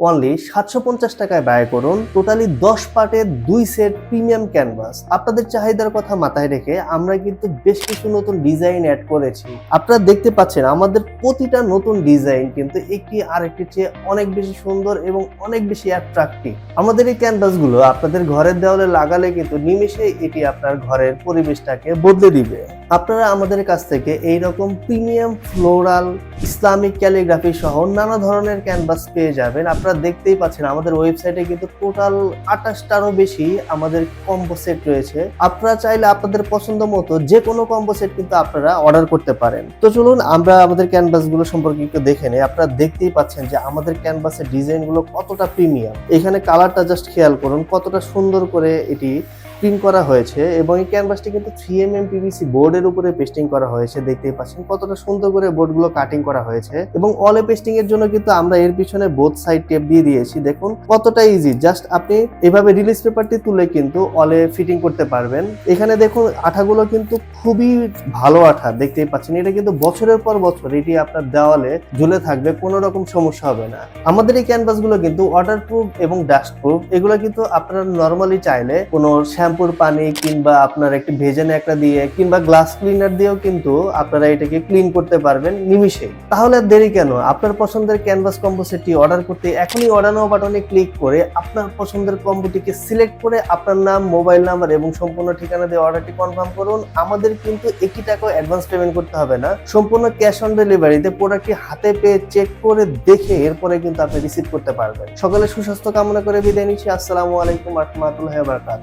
Only সাতশো পঞ্চাশ টাকায় ব্যয় করুন টোটালি দশ পার্টের দুই সেট প্রিমিয়াম ক্যানভাস আপনাদের চাহিদার কথা মাথায় রেখে আমরা কিন্তু বেশ কিছু নতুন ডিজাইন অ্যাড করেছি। আপনারা দেখতে পাচ্ছেন আমাদের প্রতিটা নতুন ডিজাইন কিন্তু একটি আরেকটির চেয়ে অনেক বেশি সুন্দর এবং অনেক বেশি অ্যাট্রাক্টিভ আমাদের এই ক্যানভাসগুলো আপনাদের ঘরের দেওয়ালে লাগালে কিন্তু নিমেষে এটি আপনার ঘরের পরিবেশটাকে বদলে দিবে। আপনারা আমাদের কাছ থেকে এই রকম প্রিমিয়াম ফ্লোরাল ইসলামিক ক্যালিগ্রাফি সহ নানা ধরনের ক্যানভাস পেয়ে যাবেন। আপনারা দেখতেই পাচ্ছেন আমাদের ওয়েবসাইটে কিন্তু টোটাল আঠাশটারও বেশি আমাদের কম্বো সেট রয়েছে। আপনারা চাইলে আপনাদের পছন্দ মতো যে কোনো কম্বো সেট কিন্তু আপনারা অর্ডার করতে পারেন। তো চলুন আমরা আমাদের ক্যানভাসগুলো সম্পর্কে একটু দেখে নেই। আপনারা দেখতেই পাচ্ছেন যে আমাদের ক্যানভাসের ডিজাইনগুলো কতটা প্রিমিয়াম। এখানে কালারটা জাস্ট খেয়াল করুন কতটা সুন্দর করে এটি প্রিন্ট করা হয়েছে এবং এই ক্যানভাসটি কিন্তু থ্রি এম এম পিভিসি বোর্ডের উপরে পেস্টিং করা হয়েছে, দেখতেই পাচ্ছেন। কতটা সুন্দর করে বোর্ডগুলো কাটিং করা হয়েছে এবং অলে পেস্টিং এর জন্য কিন্তু আমরা এর পিছনে বোথ সাইড টেপ দিয়ে দিয়েছি। দেখুন, কতটা ইজি জাস্ট আপনি এভাবে রিলিজ পেপারটি তুলে কিন্তু অলে ফিটিং করতে পারবেন। এখানে দেখুন, আঠাগুলো কিন্তু খুবই ভালো আঠা, দেখতেই পাচ্ছেন। এটা কিন্তু বছরের পর বছর, এটি আপনার দেওয়ালে ঝুলে থাকবে, কোনো রকম সমস্যা হবে না। আমাদের এই ক্যানভাসগুলো কিন্তু ওয়াটার প্রুফ এবং ডাস্ট প্রুফ এগুলো কিন্তু আপনারা নর্মালি চাইলে কোনো শ্যাম্পুর পানি কিংবা আপনার একটি ভেজেন একটা দিয়ে কিংবা গ্লাস ক্লিনার দিয়েও কিন্তু আপনারা এটাকে ক্লিন করতে পারবেন নিমিষেই তাহলে দেরি কেন? আপনার পছন্দের ক্যানভাস কম্বো সেটটি অর্ডার করতে এখনই অর্ডার নাও বাটনে ক্লিক করে আপনার পছন্দের কম্বোটিকে সিলেক্ট করে আপনার নাম মোবাইল নাম্বার এবং সম্পূর্ণ ঠিকানা দিয়ে অর্ডারটি কনফার্ম করুন। আমাদের কিন্তু একটি টাকাও অ্যাডভান্স পেমেন্ট করতে হবে না। সম্পূর্ণ ক্যাশ অন ডেলিভারিতে প্রোডাক্টটি হাতে পেয়ে চেক করে দেখে এরপরে কিন্তু আপনি রিসিভ করতে পারবেন। সকালে সুস্বাস্থ্য কামনা করে বিদায় নিচ্ছি। আসসালামু আলাইকুম রহমতুল্লাহ বারকাত